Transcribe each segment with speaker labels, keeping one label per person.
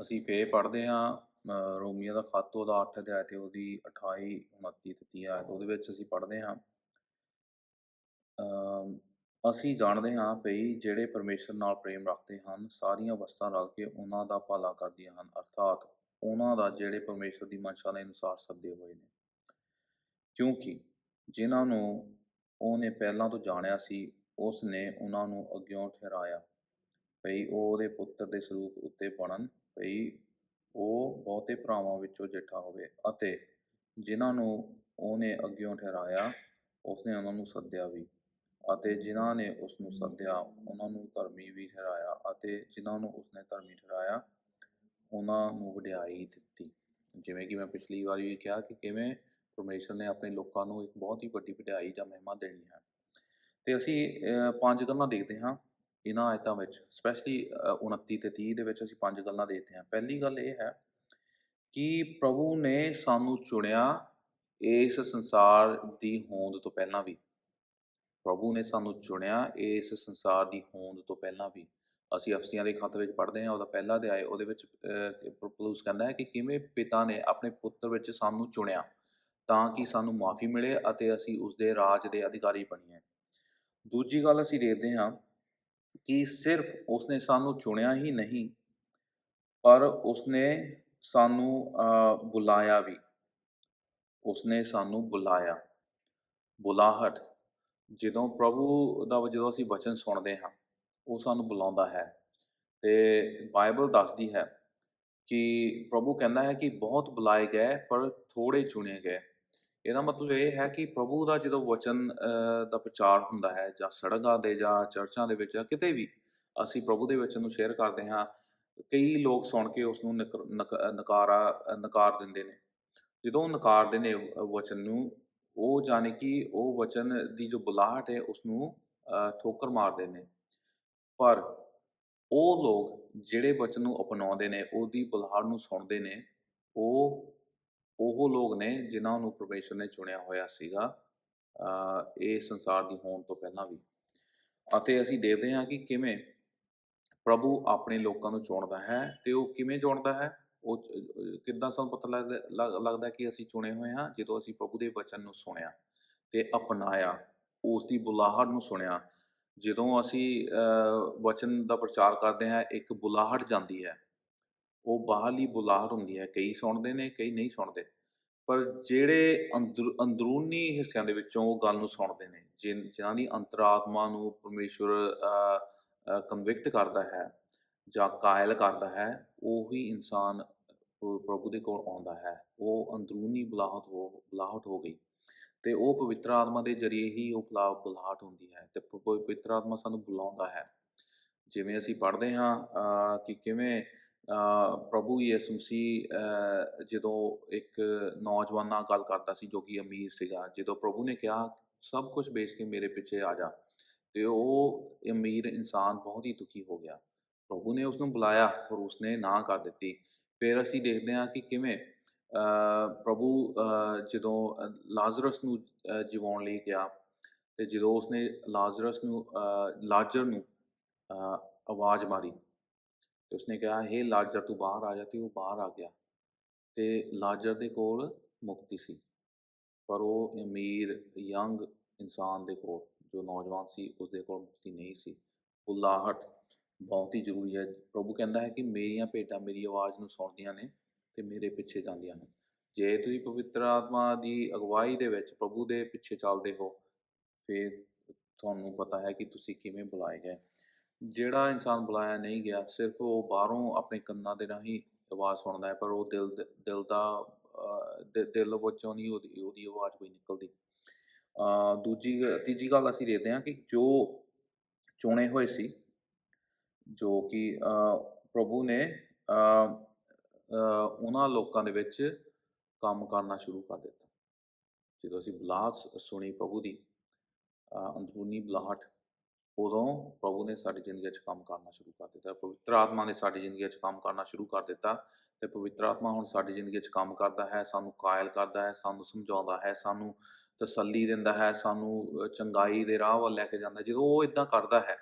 Speaker 1: ਅਸੀਂ ਫੇਰ ਪੜ੍ਹਦੇ ਹਾਂ ਰੋਮੀਆ ਦਾ ਖੱਤ ਦਾ 8 ਅਧਿਆਇ ਤੇ ਉਹਦੀ 28 29 ਤੇ 30 ਆਇਤ, ਉਹਦੇ ਵਿੱਚ ਅਸੀਂ ਪੜ੍ਹਦੇ ਹਾਂ। ਅਸੀਂ ਜਾਣਦੇ ਹਾਂ ਭਈ ਜਿਹੜੇ ਪਰਮੇਸ਼ਰ ਨਾਲ ਪ੍ਰੇਮ ਰੱਖਦੇ ਹਨ, ਸਾਰੀਆਂ ਵਸਤਾਂ ਰਲ ਕੇ ਉਹਨਾਂ ਦਾ ਭਲਾ ਕਰਦੀਆਂ ਹਨ, ਅਰਥਾਤ ਉਹਨਾਂ ਦਾ ਜਿਹੜੇ ਪਰਮੇਸ਼ਰ ਦੀ ਮਨਸ਼ਾ ਦੇ ਅਨੁਸਾਰ ਸੱਦੇ ਹੋਏ ਨੇ। ਕਿਉਂਕਿ ਜਿਨ੍ਹਾਂ ਨੂੰ ਉਹਨੇ ਪਹਿਲਾਂ ਤੋਂ ਜਾਣਿਆ ਸੀ ਉਸ ਨੇ ਉਹਨਾਂ ਨੂੰ ਅੱਗਿਓਂ ਠਹਿਰਾਇਆ। ਭਈ ਉਹ ਉਹਦੇ ਪੁੱਤਰ ਦੇ ਸਰੂਪ ਉੱਤੇ ਬਣਨ ਭਈ ਉਹ ਬਹੁਤੇ ਭਰਾਵਾਂ ਵਿੱਚੋਂ ਜੇਠਾ ਹੋਵੇ ਅਤੇ ਜਿਨ੍ਹਾਂ ਨੂੰ ਉਹਨੇ ਅੱਗਿਓਂ ਠਹਿਰਾਇਆ, ਉਸਨੇ ਉਹਨਾਂ ਨੂੰ ਸੱਦਿਆ ਵੀ। ਅਤੇ ਜਿਨ੍ਹਾਂ ਨੇ ਉਸ ਨੂੰ ਸੱਦਿਆ, ਉਹਨਾਂ ਨੂੰ ਧਰਮੀ ਵੀ ਠਹਿਰਾਇਆ ਅਤੇ ਜਿਨ੍ਹਾਂ ਨੂੰ ਉਸਨੇ ਧਰਮੀ ਠਹਿਰਾਇਆ, ਉਹਨਾਂ ਨੂੰ ਵਡਿਆਈ ਦਿੱਤੀ। ਜਿਵੇਂ ਕਿ ਮੈਂ ਪਿਛਲੀ ਵਾਰ ਵੀ ਕਿਹਾ ਕਿ ਕਿਵੇਂ ਪਰਮੇਸ਼ਰ ਨੇ ਆਪਣੇ ਲੋਕਾਂ ਨੂੰ ਇੱਕ ਬਹੁਤ ਹੀ ਵੱਡੀ ਵਡਿਆਈ ਜਾਂ ਮਹਿਮਾ ਦੇਣੀ ਹੈ। ਤੇ ਅਸੀਂ ਪੰਜ ਗੱਲਾਂ ਦੇਖਦੇ ਹਾਂ। ਇਹਨਾਂ ਆਇਤਾਂ ਵਿੱਚ ਸਪੈਸ਼ਲੀ 29 ਤੇ 30 ਦੇ ਵਿੱਚ ਅਸੀਂ ਪੰਜ ਗੱਲਾਂ ਦੇਖਦੇ ਹਾਂ। ਪਹਿਲੀ ਗੱਲ ਇਹ ਹੈ ਕਿ ਪ੍ਰਭੂ ਨੇ ਸਾਨੂੰ ਚੁਣਿਆ ਇਸ ਸੰਸਾਰ ਦੀ ਹੋਂਦ ਤੋਂ ਪਹਿਲਾਂ ਵੀ। ਪ੍ਰਭੂ ਨੇ ਸਾਨੂੰ ਚੁਣਿਆ ਇਸ ਸੰਸਾਰ ਦੀ ਹੋਂਦ ਤੋਂ ਪਹਿਲਾਂ ਵੀ। ਅਸੀਂ ਅਫਸੀਆਂ ਦੇ ਖੱਤ ਵਿੱਚ ਪੜ੍ਹਦੇ ਹਾਂ ਉਹਦਾ ਪਹਿਲਾ ਅਧਿਆਇ ਉਹਦੇ ਵਿੱਚ ਅਹ, ਪੌਲੁਸ ਕਹਿੰਦਾ ਹੈ ਕਿ ਕਿਵੇਂ ਪਿਤਾ ਨੇ ਆਪਣੇ ਪੁੱਤਰ ਵਿੱਚ ਸਾਨੂੰ ਚੁਣਿਆ ਤਾਂ ਕਿ ਸਾਨੂੰ ਮਾਫੀ ਮਿਲੇ ਅਤੇ ਅਸੀਂ ਉਸ ਦੇ ਰਾਜ ਦੇ ਅਧਿਕਾਰੀ ਬਣੀਏ। ਦੂਜੀ ਗੱਲ ਅਸੀਂ ਦੇਖਦੇ ਹਾਂ ਕਿ ਸਿਰਫ ਉਸਨੇ ਸਾਨੂੰ ਚੁਣਿਆ ਹੀ ਨਹੀਂ, ਪਰ ਉਸਨੇ ਸਾਨੂੰ ਬੁਲਾਇਆ ਵੀ। ਉਸਨੇ ਸਾਨੂੰ ਬੁਲਾਇਆ। ਬੁਲਾਹਟ, ਜਦੋਂ ਪ੍ਰਭੂ ਦਾ ਜਦੋਂ ਅਸੀਂ ਵਚਨ ਸੁਣਦੇ ਹਾਂ, ਉਹ ਸਾਨੂੰ ਬੁਲਾਉਂਦਾ ਹੈ ਤੇ ਬਾਈਬਲ ਦੱਸਦੀ ਹੈ ਕਿ ਪ੍ਰਭੂ ਕਹਿੰਦਾ ਹੈ ਕਿ ਬਹੁਤ ਬੁਲਾਏ ਗਏ, ਪਰ ਥੋੜੇ ਚੁਣੇ ਗਏ। ਇਹਦਾ ਮਤਲਬ ਇਹ ਹੈ ਕਿ ਪ੍ਰਭੂ ਦਾ ਜਦੋਂ ਵਚਨ ਅਹ, ਦਾ ਪ੍ਰਚਾਰ ਹੁੰਦਾ ਹੈ ਜਾਂ ਸੜਕਾਂ ਦੇ ਜਾਂ ਚਰਚਾਂ ਦੇ ਵਿੱਚ ਜਾਂ ਕਿਤੇ ਵੀ ਅਸੀਂ ਪ੍ਰਭੂ ਦੇ ਵਚਨ ਨੂੰ ਸ਼ੇਅਰ ਕਰਦੇ ਹਾਂ ਕਈ ਲੋਕ ਸੁਣ ਕੇ ਉਸ ਨੂੰ ਨਕ- ਨਕ- ਨਕਾਰਾ ਨਕਾਰ ਦਿੰਦੇ ਨੇ। ਜਦੋਂ ਉਹ ਨਕਾਰਦੇ ਨੇ ਵਚਨ ਨੂੰ ਉਹ ਜਾਣੇ ਕਿ ਉਹ ਵਚਨ ਦੀ ਜੋ ਬੁਲਾਹਟ ਹੈ ਉਸ ਨੂੰ ਅਹ, ਠੋਕਰ ਮਾਰਦੇ ਨੇ। ਪਰ ਉਹ ਲੋਕ ਜਿਹੜੇ ਵਚਨ ਨੂੰ ਅਪਣਾਉਂਦੇ ਨੇ ਉਹਦੀ ਬੁਲਾਹਟ ਨੂੰ ਸੁਣਦੇ ਨੇ ਉਹ ਉਹ ਲੋਕ ਨੇ ਜਿਨ੍ਹਾਂ ਨੂੰ ਪਰਮੇਸ਼ਰ ਨੇ ਚੁਣਿਆ ਹੋਇਆ ਸੀਗਾ ਇਹ ਸੰਸਾਰ ਦੀ ਹੋਣ ਤੋਂ ਪਹਿਲਾਂ ਵੀ। ਅਤੇ ਅਸੀਂ ਦੇਖਦੇ ਹਾਂ ਕਿ ਕਿਵੇਂ ਪ੍ਰਭੂ ਆਪਣੇ ਲੋਕਾਂ ਨੂੰ ਚੁਣਦਾ ਹੈ ਤੇ ਉਹ ਕਿਵੇਂ ਚੁਣਦਾ ਹੈ, ਉਹ ਕਿੱਦਾਂ ਸਾਨੂੰ ਪਤਾ ਲੱਗਦਾ, ਲੱਗ- ਲੱਗਦਾ ਕਿ ਅਸੀਂ ਚੁਣੇ ਹੋਏ ਹਾਂ, ਜਦੋਂ ਅਸੀਂ ਪ੍ਰਭੂ ਦੇ ਵਚਨ ਨੂੰ ਸੁਣਿਆ ਤੇ ਅਪਣਾਇਆ, ਉਸ ਦੀ ਬੁਲਾਹਟ ਨੂੰ ਸੁਣਿਆ। ਜਦੋਂ ਅਸੀਂ ਵਚਨ ਦਾ ਪ੍ਰਚਾਰ ਕਰਦੇ ਹਾਂ, ਇੱਕ ਬੁਲਾਹਟ ਜਾਂਦੀ ਹੈ ਉਹ ਬਾਹਰਲੀ ਬੁਲਾਹਟ ਹੁੰਦੀ ਹੈ, ਕਈ ਸੁਣਦੇ ਨੇ, ਕਈ ਨਹੀਂ ਸੁਣਦੇ। ਪਰ ਜਿਹੜੇ ਅੰਦਰ, ਅੰਦਰੂਨੀ ਹਿੱਸਿਆਂ ਦੇ ਵਿੱਚੋਂ ਉਹ ਗੱਲ ਨੂੰ ਸੁਣਦੇ ਨੇ, ਜਿਨ- ਜਿਨ੍ਹਾਂ ਦੀ ਅੰਤਰਾਤਮਾ ਨੂੰ ਪਰਮੇਸ਼ਵਰ ਕਨਵਿਕਟ ਕਰਦਾ ਹੈ ਜਾਂ ਕਾਇਲ ਕਰਦਾ ਹੈ, ਉਹੀ ਇਨਸਾਨ ਪ੍ਰਭੂ ਦੇ ਕੋਲ ਆਉਂਦਾ ਹੈ। ਉਹ ਅੰਦਰੂਨੀ ਬੁਲਾਹਟ ਹੋ ਬੁਲਾਹਟ ਹੋ ਗਈ। ਤੇ ਉਹ ਪਵਿੱਤਰ ਆਤਮਾ ਦੇ ਜ਼ਰੀਏ ਹੀ ਉਹ ਬੁਲਾ, ਬੁਲਾਹਟ ਹੁੰਦੀ ਹੈ ਤੇ ਪਵਿੱਤਰ ਆਤਮਾ ਸਾਨੂੰ ਬੁਲਾਉਂਦਾ ਹੈ। ਜਿਵੇਂ ਅਸੀਂ ਪੜ੍ਹਦੇ ਹਾਂ ਕਿ ਕਿਵੇਂ ਪ੍ਰਭੂ ਯਿਸੂ ਮਸੀਹ ਜਦੋਂ ਇੱਕ ਨੌਜਵਾਨ ਨਾਲ ਗੱਲ ਕਰਦਾ ਸੀ ਜੋ ਕਿ ਅਮੀਰ ਸੀਗਾ ਜਦੋਂ ਪ੍ਰਭੂ ਨੇ ਕਿਹਾ ਸਭ ਕੁਝ ਵੇਚ ਕੇ ਮੇਰੇ ਪਿੱਛੇ ਆ ਜਾ। ਤੇ ਉਹ ਅਮੀਰ ਇਨਸਾਨ ਬਹੁਤ ਹੀ ਦੁਖੀ ਹੋ ਗਿਆ। ਪ੍ਰਭੂ ਨੇ ਉਸ ਨੂੰ ਬੁਲਾਇਆ ਪਰ ਉਸਨੇ ਨਾ ਕਰ ਦਿੱਤੀ। ਫਿਰ ਅਸੀਂ ਦੇਖਦੇ ਹਾਂ ਕਿ ਕਿਵੇਂ ਪ੍ਰਭੂ ਜਦੋਂ ਲਾਜ਼ਰਸ ਨੂੰ ਅਹ, ਜਿਵਾਉਣ ਲਈ ਗਿਆ ਤੇ ਜਦੋਂ ਉਸਨੇ ਲਾਜ਼ਰਸ ਨੂੰ ਲਾਜ਼ਰ ਨੂੰ ਆਵਾਜ਼ ਮਾਰੀ ਤੇ ਉਸਨੇ ਕਿਹਾ, ਹੇ ਲਾਜ਼ਰ, ਤੂੰ ਬਾਹਰ ਆ ਜਾ। ਤੇ ਉਹ ਬਾਹਰ ਆ ਗਿਆ ਤੇ ਲਾਜ਼ਰ ਦੇ ਕੋਲ ਮੁਕਤੀ ਸੀ। ਪਰ ਉਹ ਅਮੀਰ, ਯੰਗ ਇਨਸਾਨ ਦੇ ਕੋਲ, ਜੋ ਨੌਜਵਾਨ ਸੀ, ਉਸਦੇ ਕੋਲ ਮੁਕਤੀ ਨਹੀਂ ਸੀ। ਉਲਾਹਟ ਬਹੁਤ ਹੀ ਜ਼ਰੂਰੀ ਹੈ। ਪ੍ਰਭੂ ਕਹਿੰਦਾ ਹੈ ਕਿ ਮੇਰੀਆਂ ਭੇਟਾਂ ਮੇਰੀ ਆਵਾਜ਼ ਨੂੰ ਸੁਣਦੀਆਂ ਨੇ ਤੇ ਮੇਰੇ ਪਿੱਛੇ ਜਾਂਦੀਆਂ ਨੇ। ਜੇ ਤੁਸੀਂ ਪਵਿੱਤਰ ਆਤਮਾ ਦੀ ਅਗਵਾਈ ਦੇ ਵਿੱਚ ਪ੍ਰਭੂ ਦੇ ਪਿੱਛੇ ਚੱਲਦੇ ਹੋ, ਫਿਰ ਤੁਹਾਨੂੰ ਪਤਾ ਹੈ ਕਿ ਤੁਸੀਂ ਕਿਵੇਂ ਬੁਲਾਏ ਗਏ। ਜਿਹੜਾ ਇਨਸਾਨ ਬੁਲਾਇਆ ਨਹੀਂ ਗਿਆ, ਸਿਰਫ ਉਹ ਬਾਹਰੋਂ ਆਪਣੇ ਕੰਨਾਂ ਦੇ ਰਾਹੀਂ ਆਵਾਜ਼ ਸੁਣਦਾ ਹੈ, ਪਰ ਉਹ ਦਿਲ ਦੇ- ਦਿਲ ਦਾ ਦਿਲ ਵਿੱਚੋਂ ਨਹੀਂ ਉਹਦੀ ਉਹਦੀ ਆਵਾਜ਼ ਕੋਈ ਨਿਕਲਦੀ। ਦੂਜੀ, ਤੀਜੀ ਗੱਲ ਅਸੀਂ ਦੇਖਦੇ ਹਾਂ ਕਿ ਜੋ ਚੁਣੇ ਹੋਏ ਸੀ, ਜੋ ਕਿ ਪ੍ਰਭੂ ਨੇ ਉਹਨਾਂ ਲੋਕਾਂ ਦੇ ਵਿੱਚ ਕੰਮ ਕਰਨਾ ਸ਼ੁਰੂ ਕਰ ਦਿੱਤਾ। ਜਦੋਂ ਅਸੀਂ ਬੁਲਾਹਟ ਸੁਣੀ ਪ੍ਰਭੂ ਦੀ ਅੰਦਰੂਨੀ ਬੁਲਾਹਟ ਉਦੋਂ ਪ੍ਰਭੂ ਨੇ ਸਾਡੀ ਜ਼ਿੰਦਗੀ 'ਚ ਕੰਮ ਕਰਨਾ ਸ਼ੁਰੂ ਕਰ ਦਿੱਤਾ। ਪਵਿੱਤਰ ਆਤਮਾ ਨੇ ਸਾਡੀ ਜ਼ਿੰਦਗੀ 'ਚ ਕੰਮ ਕਰਨਾ ਸ਼ੁਰੂ ਕਰ ਦਿੱਤਾ ਤੇ ਪਵਿੱਤਰ ਆਤਮਾ ਹੁਣ ਸਾਡੀ ਜ਼ਿੰਦਗੀ 'ਚ ਕੰਮ ਕਰਦਾ ਹੈ, ਸਾਨੂੰ ਕਾਇਲ ਕਰਦਾ ਹੈ, ਸਾਨੂੰ ਸਮਝਾਉਂਦਾ ਹੈ, ਸਾਨੂੰ ਤਸੱਲੀ ਦਿੰਦਾ ਹੈ, ਸਾਨੂੰ ਚੰਗਾਈ ਦੇ ਰਾਹ ਵੱਲ ਲੈ ਕੇ ਜਾਂਦਾ ਹੈ। ਜਦੋਂ ਉਹ ਇਦਾਂ ਕਰਦਾ ਹੈ,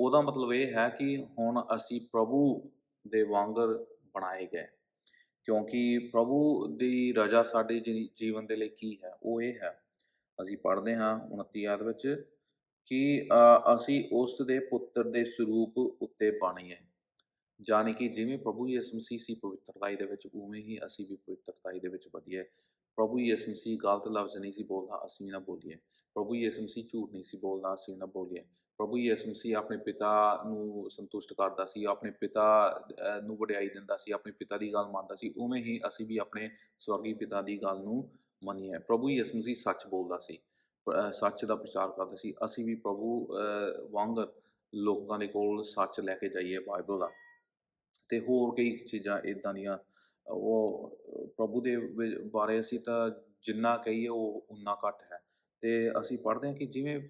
Speaker 1: ਉਹਦਾ ਮਤਲਬ ਇਹ ਹੈ ਕਿ ਹੁਣ ਅਸੀਂ ਪ੍ਰਭੂ ਦੇ ਵਾਂਗਰ ਬਣਾਏ ਗਏ। ਕਿਉਂਕਿ ਪ੍ਰਭੂ ਦੀ ਰਜ਼ਾ ਸਾਡੇ ਜੀ- ਜੀਵਨ ਦੇ ਲਈ ਕੀ ਹੈ? ਉਹ ਇਹ ਹੈ, ਅਸੀਂ ਪੜ੍ਹਦੇ ਹਾਂ 29 ਆਇਤ ਵਿੱਚ ਕਿ ਅਸੀਂ ਉਸ ਦੇ ਪੁੱਤਰ ਦੇ ਸਰੂਪ ਉੱਤੇ ਬਣੀਏ ਜਾਣੀ ਕਿ ਜਿਵੇਂ ਪ੍ਰਭੂ ਯਿਸੂ ਮਸੀਹ ਸੀ ਪਵਿੱਤਰਤਾਈ ਦੇ ਵਿੱਚ, ਉਵੇਂ ਹੀ ਅਸੀਂ ਵੀ ਪਵਿੱਤਰਤਾਈ ਦੇ ਵਿੱਚ ਵਧੀਏ ਪ੍ਰਭੂ ਯਿਸੂ ਮਸੀਹ ਗਲਤ ਲਫ਼ਜ਼ ਨਹੀਂ ਸੀ ਬੋਲਦਾ, ਅਸੀਂ ਵੀ ਨਾ ਬੋਲੀਏ। ਪ੍ਰਭੂ ਯਿਸੂ ਮਸੀਹ ਝੂਠ ਨਹੀਂ ਸੀ ਬੋਲਦਾ, ਅਸੀਂ ਨਾ ਬੋਲੀਏ। ਪ੍ਰਭੂ ਯਿਸੂ ਮਸੀਹ ਆਪਣੇ ਪਿਤਾ ਨੂੰ ਸੰਤੁਸ਼ਟ ਕਰਦਾ ਸੀ, ਆਪਣੇ ਪਿਤਾ ਨੂੰ ਵਡਿਆਈ ਦਿੰਦਾ ਸੀ, ਆਪਣੇ ਪਿਤਾ ਦੀ ਗੱਲ ਮੰਨਦਾ ਸੀ, ਉਵੇਂ ਹੀ ਅਸੀਂ ਵੀ ਆਪਣੇ ਸਵਰਗੀ ਪਿਤਾ ਦੀ ਗੱਲ ਨੂੰ ਮੰਨੀਏ। ਪ੍ਰਭੂ ਯਿਸੂ ਮਸੀਹ ਸੱਚ ਬੋਲਦਾ ਸੀ। ਸੱਚ ਦਾ ਪ੍ਰਚਾਰ ਕਰਦੇ ਸੀ। ਅਸੀਂ ਵੀ ਪ੍ਰਭੂ ਅਹ, ਵਾਂਗਰ ਲੋਕਾਂ ਦੇ ਕੋਲ ਸੱਚ ਲੈ ਕੇ ਜਾਈਏ ਬਾਈਬਲ ਦਾ। ਤੇ ਹੋਰ ਕਈ ਚੀਜ਼ਾਂ ਇਦਾਂ ਦੀਆਂ ਉਹ ਪ੍ਰਭੂ ਦੇ ਵਿ- ਬਾਰੇ ਅਸੀਂ ਤਾਂ ਜਿੰਨਾ ਕਹੀਏ ਉਹ ਉਨਾ ਘੱਟ ਹੈ। ਤੇ ਅਸੀਂ ਪੜ੍ਹਦੇ ਹਾਂ ਕਿ ਜਿਵੇਂ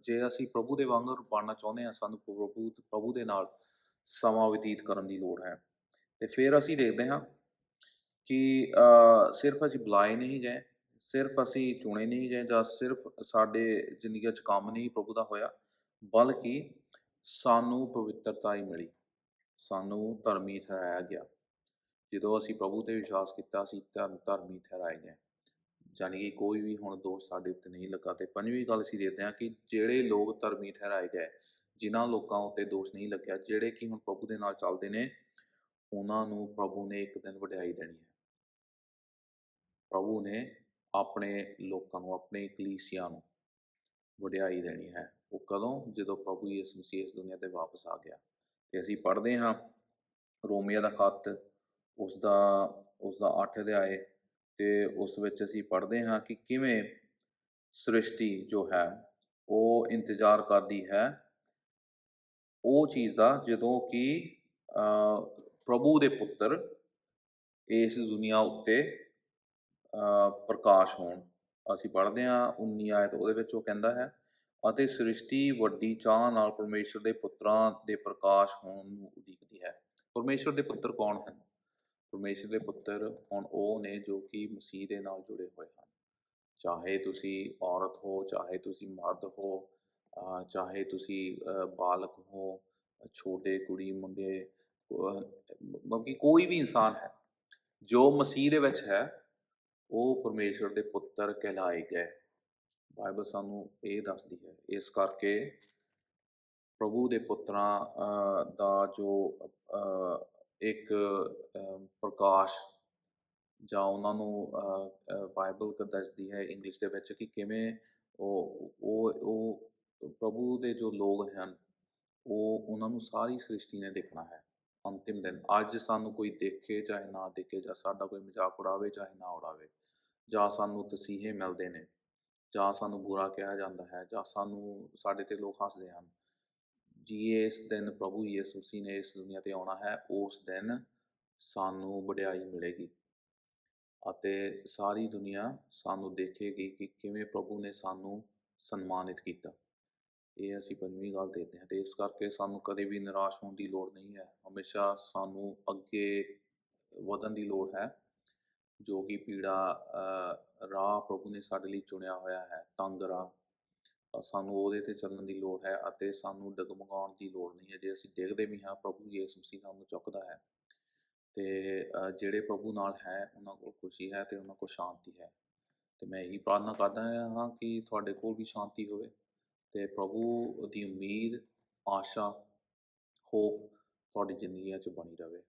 Speaker 1: ਜੇ ਅਸੀਂ ਪ੍ਰਭੂ ਦੇ ਵਾਂਗਰ ਬਣਨਾ ਚਾਹੁੰਦੇ ਹਾਂ ਸਾਨੂੰ ਪ੍ਰਭੂ ਪ੍ਰਭੂ ਦੇ ਨਾਲ ਸਮਾਂ ਬਤੀਤ ਕਰਨ ਦੀ ਲੋੜ ਹੈ। ਤੇ ਫਿਰ ਅਸੀਂ ਦੇਖਦੇ ਹਾਂ ਕਿ ਸਿਰਫ ਅਸੀਂ ਬੁਲਾਏ ਨਹੀਂ ਗਏ। ਸਿਰਫ ਅਸੀਂ ਚੁਣੇ ਨਹੀਂ ਗਏ ਜਾਂ ਸਿਰਫ ਸਾਡੇ ਜ਼ਿੰਦਗੀ 'ਚ ਕੰਮ ਨਹੀਂ ਪ੍ਰਭੂ ਦਾ ਹੋਇਆ, ਬਲਕਿ ਸਾਨੂੰ ਪਵਿੱਤਰਤਾ ਹੀ ਮਿਲੀ। ਸਾਨੂੰ ਧਰਮੀ ਠਹਿਰਾਇਆ ਗਿਆ। ਜਦੋਂ ਅਸੀਂ ਪ੍ਰਭੂ ਤੇ ਵਿਸ਼ਵਾਸ ਕੀਤਾ ਅਸੀਂ ਧਰਮ ਧਰਮੀ ਠਹਿਰਾਏ ਗਏ। ਜਾਣੀ ਕਿ ਕੋਈ ਵੀ ਹੁਣ ਦੋਸ਼ ਸਾਡੇ ਉੱਤੇ ਨਹੀਂ ਲੱਗਾ। ਤੇ ਪੰਜਵੀਂ ਗੱਲ ਅਸੀਂ ਦੇਖਦੇ ਹਾਂ ਕਿ ਜਿਹੜੇ ਲੋਕ ਧਰਮੀ ਠਹਿਰਾਏ ਗਏ, ਜਿਨ੍ਹਾਂ ਲੋਕਾਂ ਉੱਤੇ ਦੋਸ਼ ਨਹੀਂ ਲੱਗਿਆ, ਜਿਹੜੇ ਕਿ ਹੁਣ ਪ੍ਰਭੂ ਦੇ ਨਾਲ ਚੱਲਦੇ ਨੇ, ਉਹਨਾਂ ਨੂੰ ਪ੍ਰਭੂ ਨੇ ਇੱਕ ਦਿਨ ਵਡਿਆਈ ਦੇਣੀ ਹੈ। ਪ੍ਰਭੂ ਨੇ ਆਪਣੇ ਲੋਕਾਂ ਨੂੰ, ਆਪਣੇ ਕਲੀਸਿਆ ਨੂੰ ਵਡਿਆਈ ਦੇਣੀ ਹੈ। ਉਹ ਕਦੋਂ? ਜਦੋਂ ਪ੍ਰਭੂ ਯਿਸੂ ਮਸੀਹ ਇਸ ਦੁਨੀਆ ਤੇ ਵਾਪਸ ਆ ਗਿਆ। ਤੇ ਅਸੀਂ ਪੜ੍ਹਦੇ ਹਾਂ ਰੋਮੀਆ ਦਾ ਖੱਤ ਉਸ ਦਾ ਉਸ ਦਾ 8 ਅਧਿਆਏ ਤੇ ਉਸ ਵਿੱਚ ਅਸੀਂ ਪੜ੍ਹਦੇ ਹਾਂ ਕਿ ਕਿਵੇਂ ਸ੍ਰਿਸ਼ਟੀ ਜੋ ਹੈ, ਉਹ ਇੰਤਜ਼ਾਰ ਕਰਦੀ ਹੈ। ਉਹ ਚੀਜ਼ ਦਾ ਜਦੋਂ ਕਿ ਪ੍ਰਭੂ ਦੇ ਪੁੱਤਰ ਇਸ ਦੁਨੀਆ ਉੱਤੇ ਪ੍ਰਕਾਸ਼ ਹੋਣ। ਅਸੀਂ ਪੜ੍ਹਦੇ ਹਾਂ 19 ਆਇਤ, ਉਹਦੇ ਵਿੱਚ ਉਹ ਕਹਿੰਦਾ ਹੈ, ਅਤੇ ਸ੍ਰਿਸ਼ਟੀ ਵੱਡੀ ਚਾਹ ਨਾਲ ਪਰਮੇਸ਼ਰ ਦੇ ਪੁੱਤਰਾਂ ਦੇ ਪ੍ਰਕਾਸ਼ ਹੋਣ ਨੂੰ ਉਡੀਕਦੀ ਹੈ। ਪਰਮੇਸ਼ਰ ਦੇ ਪੁੱਤਰ ਕੌਣ ਹਨ? ਪਰਮੇਸ਼ਰ ਦੇ ਪੁੱਤਰ ਹੁਣ ਉਹ ਨੇ ਜੋ ਕਿ ਮਸੀਹ ਦੇ ਨਾਲ ਜੁੜੇ ਹੋਏ ਹਨ। ਚਾਹੇ ਤੁਸੀਂ ਔਰਤ ਹੋ, ਚਾਹੇ ਤੁਸੀਂ ਮਰਦ ਹੋ ਚਾਹੇ ਤੁਸੀਂ ਬਾਲਕ ਹੋ, ਛੋਟੇ, ਕੁੜੀ, ਮੁੰਡੇ, ਅਹ ਬਾਕੀ ਕੋਈ ਵੀ ਇਨਸਾਨ ਹੈ, ਜੋ ਮਸੀਹ ਦੇ ਵਿੱਚ ਹੈ ਉਹ ਪਰਮੇਸ਼ਰ ਦੇ ਪੁੱਤਰ ਕਹਿਲਾਏ ਗਏ। ਬਾਈਬਲ ਸਾਨੂੰ ਇਹ ਦੱਸਦੀ ਹੈ, ਇਸ ਕਰਕੇ ਪ੍ਰਭੂ ਦੇ ਪੁੱਤਰਾਂ ਦਾ ਜੋ ਇੱਕ ਪ੍ਰਕਾਸ਼ ਜਾਂ ਉਹਨਾਂ ਨੂੰ ਬਾਈਬਲ ਕ, ਦੱਸਦੀ ਹੈ ਇੰਗਲਿਸ਼ ਦੇ ਵਿੱਚ ਕਿ ਕਿਵੇਂ ਉਹ ਉਹ ਉਹ ਪ੍ਰਭੂ ਦੇ ਜੋ ਲੋਕ ਹਨ, ਉਹ ਉਹਨਾਂ ਨੂੰ ਸਾਰੀ ਸ੍ਰਿਸ਼ਟੀ ਨੇ ਦੇਖਣਾ ਹੈ, ਅੰਤਿਮ ਦਿਨ। ਅੱਜ ਸਾਨੂੰ ਕੋਈ ਦੇਖੇ ਚਾਹੇ ਨਾ ਦੇਖੇ ਜਾਂ ਸਾਡਾ ਕੋਈ ਮਜ਼ਾਕ ਉਡਾਵੇ ਚਾਹੇ ਨਾ ਉਡਾਵੇ। ਜਾਂ ਸਾਨੂੰ ਤਸੀਹੇ ਮਿਲਦੇ ਨੇ, ਜਾਂ ਸਾਨੂੰ ਬੁਰਾ ਕਿਹਾ ਜਾਂਦਾ ਹੈ, ਜਾਂ ਸਾਨੂੰ ਸਾਡੇ ਤੇ ਲੋਕ ਹੱਸਦੇ ਹਨ। ਜੀ, ਇਸ ਦਿਨ ਪ੍ਰਭੂ ਯਿਸੂ ਮਸੀਹ ਨੇ ਇਸ ਦੁਨੀਆ ਤੇ ਆਉਣਾ ਹੈ, ਉਸ ਦਿਨ ਸਾਨੂੰ ਵਡਿਆਈ ਮਿਲੇਗੀ ਅਤੇ ਸਾਰੀ ਦੁਨੀਆ ਸਾਨੂੰ ਦੇਖੇਗੀ ਕਿ ਕਿਵੇਂ ਪ੍ਰਭੂ ਨੇ ਸਾਨੂੰ ਸਨਮਾਨਿਤ ਕੀਤਾ। ਇਹ ਅਸੀਂ ਪੰਜਵੀਂ ਗੱਲ ਦੇਖਦੇ ਹਾਂ ਤੇ ਇਸ ਕਰਕੇ ਸਾਨੂੰ ਕਦੇ ਵੀ ਨਿਰਾਸ਼ ਹੋਣ ਦੀ ਲੋੜ ਨਹੀਂ ਹੈ। ਹਮੇਸ਼ਾ ਸਾਨੂੰ ਅੱਗੇ ਵਧਣ ਦੀ ਲੋੜ ਹੈ। ਜੋ ਕਿ ਪੀੜਾ ਰਾਹ ਪ੍ਰਭੂ ਨੇ ਸਾਡੇ ਲਈ ਚੁਣਿਆ ਹੋਇਆ ਹੈ, ਤੰਗ ਰਾਹ। ਸਾਨੂੰ ਉਹਦੇ ਤੇ ਚੱਲਣ ਦੀ ਲੋੜ ਹੈ ਅਤੇ ਸਾਨੂੰ ਡਗਮਗਾਉਣ ਦੀ ਲੋੜ ਨਹੀਂ ਹੈ। ਜੇ ਅਸੀਂ ਦੇਖਦੇ ਵੀ ਹਾਂ, ਪ੍ਰਭੂ ਯਿਸੂ ਮਸੀਹ ਸਾਨੂੰ ਚੁੱਕਦਾ ਹੈ, ਤੇ ਜਿਹੜੇ ਪ੍ਰਭੂ ਨਾਲ ਹੈ, ਉਹਨਾਂ ਕੋਲ ਖੁਸ਼ੀ ਹੈ ਤੇ ਉਹਨਾਂ ਕੋਲ ਸ਼ਾਂਤੀ ਹੈ। ਤੇ ਮੈਂ ਇਹੀ ਪ੍ਰਾਰਥਨਾ ਕਰਦਾ ਹਾਂ ਕਿ ਤੁਹਾਡੇ ਕੋਲ ਵੀ ਸ਼ਾਂਤੀ ਹੋਵੇ ਤੇ ਪ੍ਰਭੂ ਦੀ ਉਮੀਦ, ਆਸ਼ਾ, ਹੋਪ ਤੁਹਾਡੀ ਜ਼ਿੰਦਗੀਆਂ 'ਚ ਬਣੀ ਰਹੇ।